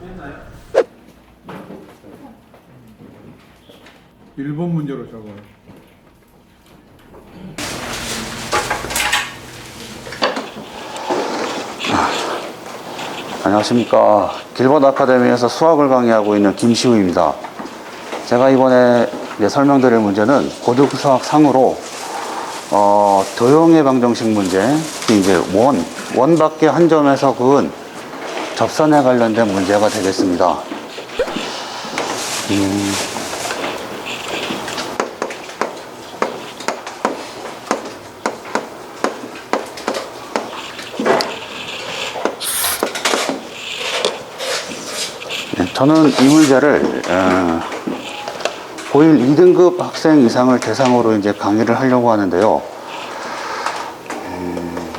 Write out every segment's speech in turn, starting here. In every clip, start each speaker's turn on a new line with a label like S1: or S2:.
S1: 깼나요? 1번 문제로 적어요.
S2: 안녕하십니까. 길버드 아카데미에서 수학을 강의하고 있는 김시우입니다. 제가 이번에 설명드릴 문제는 고등 수학 상으로 어, 도형의 방정식 문제, 이제 원, 원밖에 한 점에서 그은 접선에 관련된 문제가 되겠습니다. 음, 네, 저는 이 문제를 어, 고1 2등급 학생 이상을 대상으로 이제 강의를 하려고 하는데요. 음,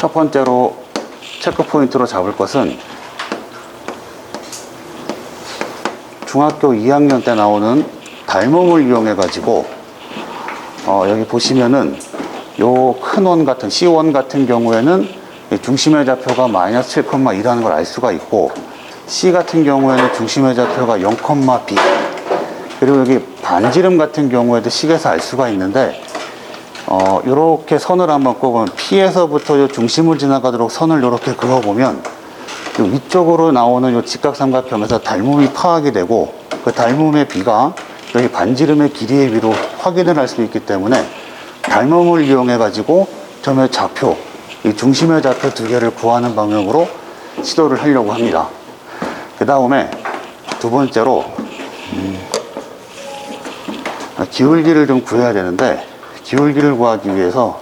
S2: 첫 번째로 체크 포인트로 잡을 것은 중학교 2학년 때 나오는 닮음을 이용해 가지고 어, 여기 보시면은 요 큰 원 같은 C1 같은 경우에는 이 중심의 좌표가 마이너스 7,2라는 걸 알 수가 있고 C 같은 경우에는 중심의 좌표가 0,B 그리고 여기 반지름 같은 경우에도 식에서 알 수가 있는데 어, 요렇게 선을 한번 꼽으면 P에서부터 요 중심을 지나가도록 선을 요렇게 그어보면 요 위쪽으로 나오는 요 직각삼각형에서 닮음이 파악이 되고 그 닮음의 비가 여기 반지름의 길이의 비로 확인을 할 수 있기 때문에 닮음을 이용해 가지고 점의 좌표 이 중심의 좌표 두 개를 구하는 방향으로 시도를 하려고 합니다. 그 다음에 두 번째로 음, 아, 기울기를 좀 구해야 되는데 기울기를 구하기 위해서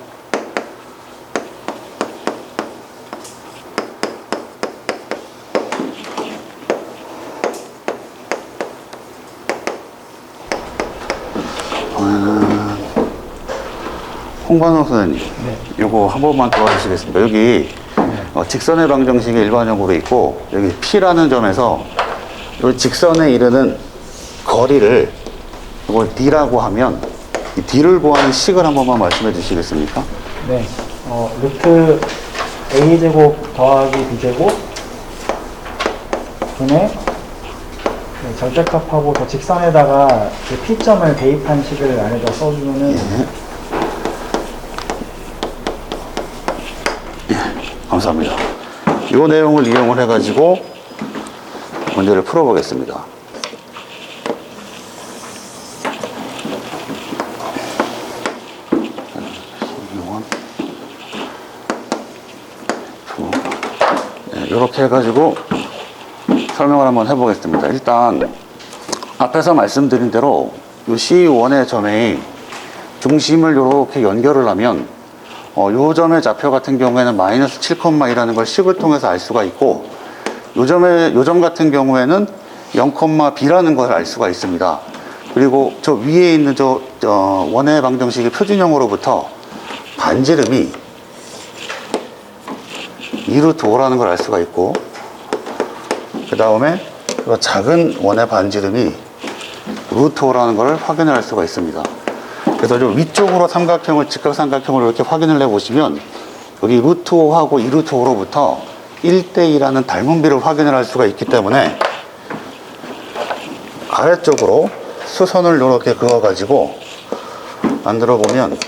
S2: 아, 홍관호 선생님, 이거 한 번만 도와주시겠습니까? 여기 어, 직선의 방정식이 일반적으로 있고 여기 P라는 점에서 이 직선에 이르는 거리를 이걸 D라고 하면 이 D를 구하는 식을 한 번만 말씀해 주시겠습니까?
S3: 네. 어, 루트 a제곱 더하기 b제곱 분의 네, 절대값하고 저 직선에다가 그 p점을 대입한 식을 안에다 써주면은
S2: 감사합니다. 이 내용을 이용을 해가지고 문제를 풀어보겠습니다. 이렇게 해가지고 설명을 한번 해보겠습니다. 일단 앞에서 말씀드린 대로 이 C1의 점에 중심을 이렇게 연결을 하면 어, 요 점의 좌표 같은 경우에는 마이너스 7,2라는 걸 식을 통해서 알 수가 있고 요 점의 요점 같은 경우에는 0,b라는 걸 알 수가 있습니다. 그리고 저 위에 있는 저, 저 원의 방정식의 표준형으로부터 반지름이 2루트 5라는 걸 알 수가 있고 그 다음에 그 작은 원의 반지름이 루트 5라는 걸 확인을 할 수가 있습니다. 그래서 좀 위쪽으로 삼각형을 직각삼각형을 이렇게 확인을 해 보시면 여기 루트 5하고 2루트 5로부터 1대2라는 닮은비를 확인을 할 수가 있기 때문에 아래쪽으로 수선을 이렇게 그어 가지고 만들어 보면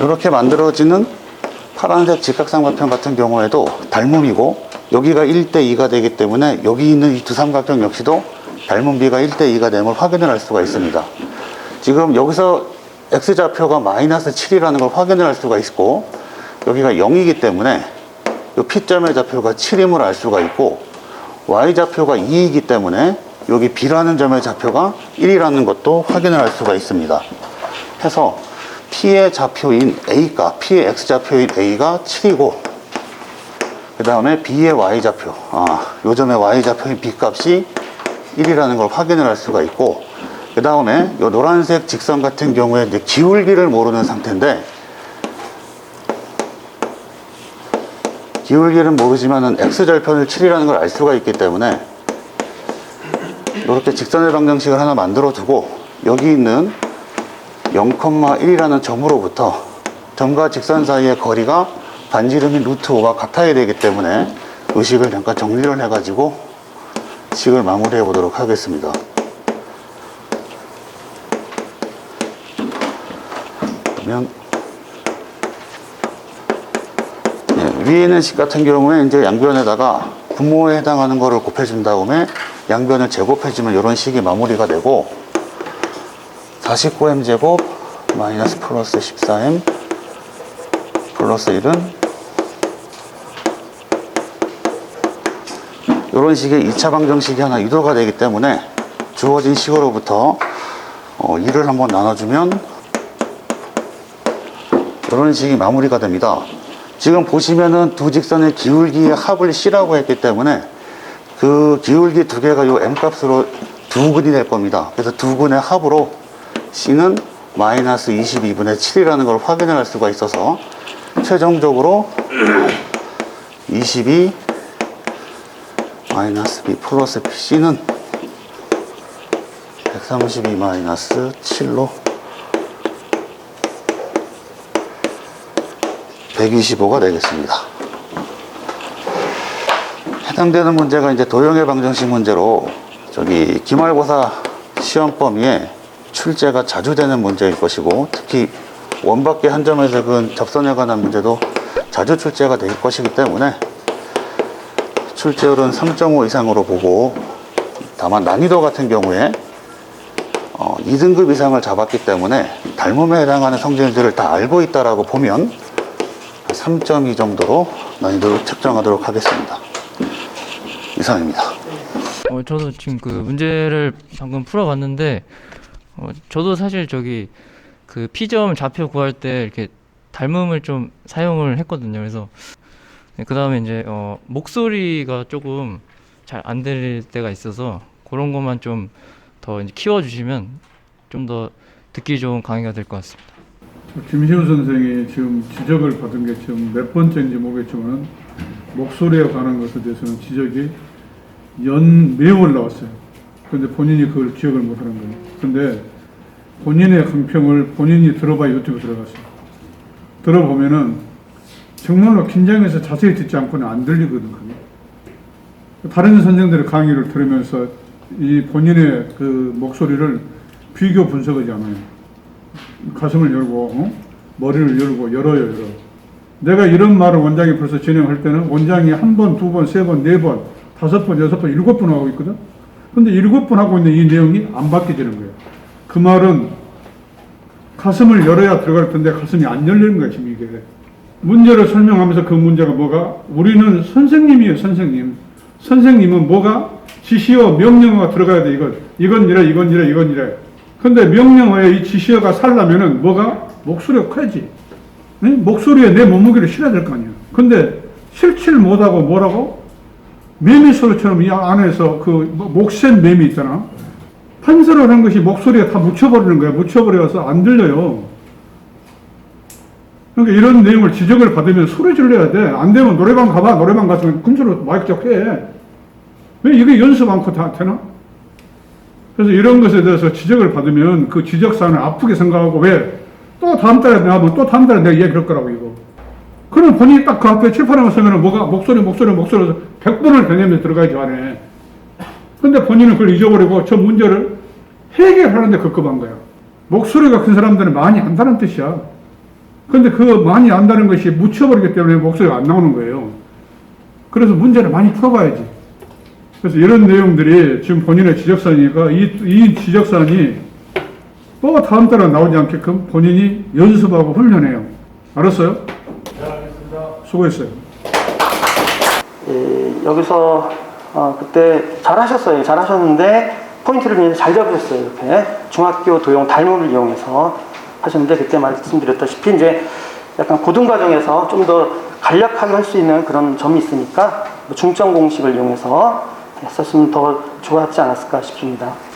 S2: 이렇게 만들어지는 파란색 직각삼각형 같은 경우에도 닮음이고 여기가 1대2가 되기 때문에 여기 있는 이 두 삼각형 역시도 닮음비가 1대2가 됨을 확인을 할 수가 있습니다. 지금 여기서 x좌표가 마이너스 7이라는 걸 확인을 할 수가 있고 여기가 0이기 때문에 이 P점의 좌표가 7임을 알 수가 있고 y좌표가 2이기 때문에 여기 B라는 점의 좌표가 1이라는 것도 확인을 할 수가 있습니다. 해서 P의 좌표인 A가, P의 X좌표인 A가 7이고, 그 다음에 B의 Y좌표, 아, 요점의 Y좌표인 B 값이 1이라는 걸 확인을 할 수가 있고, 그 다음에 요 노란색 직선 같은 경우에 이제 기울기를 모르는 상태인데, 기울기를 모르지만은 X절편을 7이라는 걸 알 수가 있기 때문에, 이렇게 직선의 방정식을 하나 만들어 두고, 여기 있는 0,1이라는 점으로부터 점과 직선 사이의 거리가 반지름인 루트 5가 같아야 되기 때문에 의식을 잠깐 정리를 해가지고 식을 마무리해 보도록 하겠습니다. 그러면 예, 위에 있는 식 같은 경우에 이제 양변에다가 분모에 해당하는 거를 곱해준 다음에 양변을 제곱해주면 이런 식이 마무리가 되고 49m 제곱 마이너스 플러스 14m 플러스 1은 이런 식의 2차 방정식이 하나 유도가 되기 때문에 주어진 식으로부터 어, 2를 한번 나눠주면 이런 식이 마무리가 됩니다. 지금 보시면은 두 직선의 기울기의 합을 C라고 했기 때문에 그 기울기 두 개가 요 M 값으로 두 근이 될 겁니다. 그래서 두 근의 합으로 C는 마이너스 22분의 7이라는 걸 확인을 할 수가 있어서 최종적으로 22 마이너스 B 플러스 C는 132 마이너스 7로 125가 되겠습니다. 해당되는 문제가 이제 도형의 방정식 문제로 저기 기말고사 시험 범위에 출제가 자주 되는 문제일 것이고 특히 원밖에 한 점에서 그 접선에 관한 문제도 자주 출제가 될 것이기 때문에 출제율은 3.5 이상으로 보고 다만 난이도 같은 경우에 어, 2등급 이상을 잡았기 때문에 닮음에 해당하는 성질들을 다 알고 있다라고 보면 3.2 정도로 난이도를 책정하도록 하겠습니다. 이상입니다.
S4: 어, 저도 지금 그 문제를 방금 풀어봤는데, 어, 저도 사실 저기 그 P점 좌표 구할 때 이렇게 닮음을 좀 사용을 했거든요. 그래서 그 다음에 이제 어, 목소리가 조금 잘 안 들릴 때가 있어서 그런 것만 좀 더 키워주시면 좀 더 듣기 좋은 강의가 될 것 같습니다.
S1: 김시우 선생이 지금 지적을 받은 게 지금 몇 번째인지 모르겠지만 목소리에 관한 것에 대해서는 지적이 연 매월 나왔어요. 그런데 본인이 그걸 기억을 못 하는 거예요. 근데 본인의 강평을 본인이 들어봐야 유튜브 들어갔어요. 들어보면은 정말로 긴장해서 자세히 듣지 않고는 안 들리거든. 그게. 다른 선생들의 강의를 들으면서 이 본인의 그 목소리를 비교 분석하지 않아요. 가슴을 열고 어? 머리를 열고 열어요 열어. 내가 이런 말을 원장이 벌써 진행할 때는 원장이 한 번, 두 번, 세 번, 네 번, 다섯 번, 여섯 번, 일곱 번 하고 있거든. 근데 일곱 번 하고 있는 이 내용이 안 바뀌지는 거예요. 그 말은 가슴을 열어야 들어갈 텐데 가슴이 안 열리는 거야 지금 이게. 문제를 설명하면서 그 문제가 뭐가? 우리는 선생님이에요 선생님. 선생님은 뭐가? 지시어 명령어가 들어가야 돼 이건. 이건 이래 이건 이래 이건 이래. 근데 명령어에 이 지시어가 살려면은 뭐가? 목소리가 커야지. 응? 목소리에 내 몸무게를 실어야 될 거 아니야. 근데 실질 못하고 뭐라고? 매미 소리처럼 이 안에서 그 목센 매미 있잖아. 판서를 한 것이 목소리에 다 묻혀버리는 거야. 묻혀버려서 안 들려요. 그러니까 이런 내용을 지적을 받으면 소리 질러야 돼. 안 되면 노래방 가봐. 노래방 가서 근처로 마이크 잡고 해. 왜 이게 연습 않고 다 되나? 그래서 이런 것에 대해서 지적을 받으면 그 지적사안을 아프게 생각하고 왜? 또 다음 달에 나오면 또 다음 달에 내가 얘기할 거라고 이거. 그럼 본인이 딱 그 앞에 칠판에 서면 뭐가 목소리 목소리 목소리 100번을 변하면서 들어가야지 안에. 근데 본인은 그걸 잊어버리고 저 문제를 해결하는데 급급한 거야. 목소리가 큰 사람들은 많이 안다는 뜻이야. 근데 그 많이 안다는 것이 묻혀버리기 때문에 목소리가 안 나오는 거예요. 그래서 문제를 많이 풀어봐야지. 그래서 이런 내용들이 지금 본인의 지적사항이니까 이, 이 지적사항이 또 다음 달에 나오지 않게끔 본인이 연습하고 훈련해요. 알았어요? 네. 수고했어요.
S5: 예, 여기서 어, 그때 잘하셨어요. 잘하셨는데 포인트를 굉장히 잘 잡으셨어요. 이렇게 중학교 도용 닮음을 이용해서 하셨는데 그때 말씀드렸다시피 이제 약간 고등 과정에서 좀 더 간략하게 할 수 있는 그런 점이 있으니까 뭐 중점 공식을 이용해서 했었으면 더 좋았지 않았을까 싶습니다.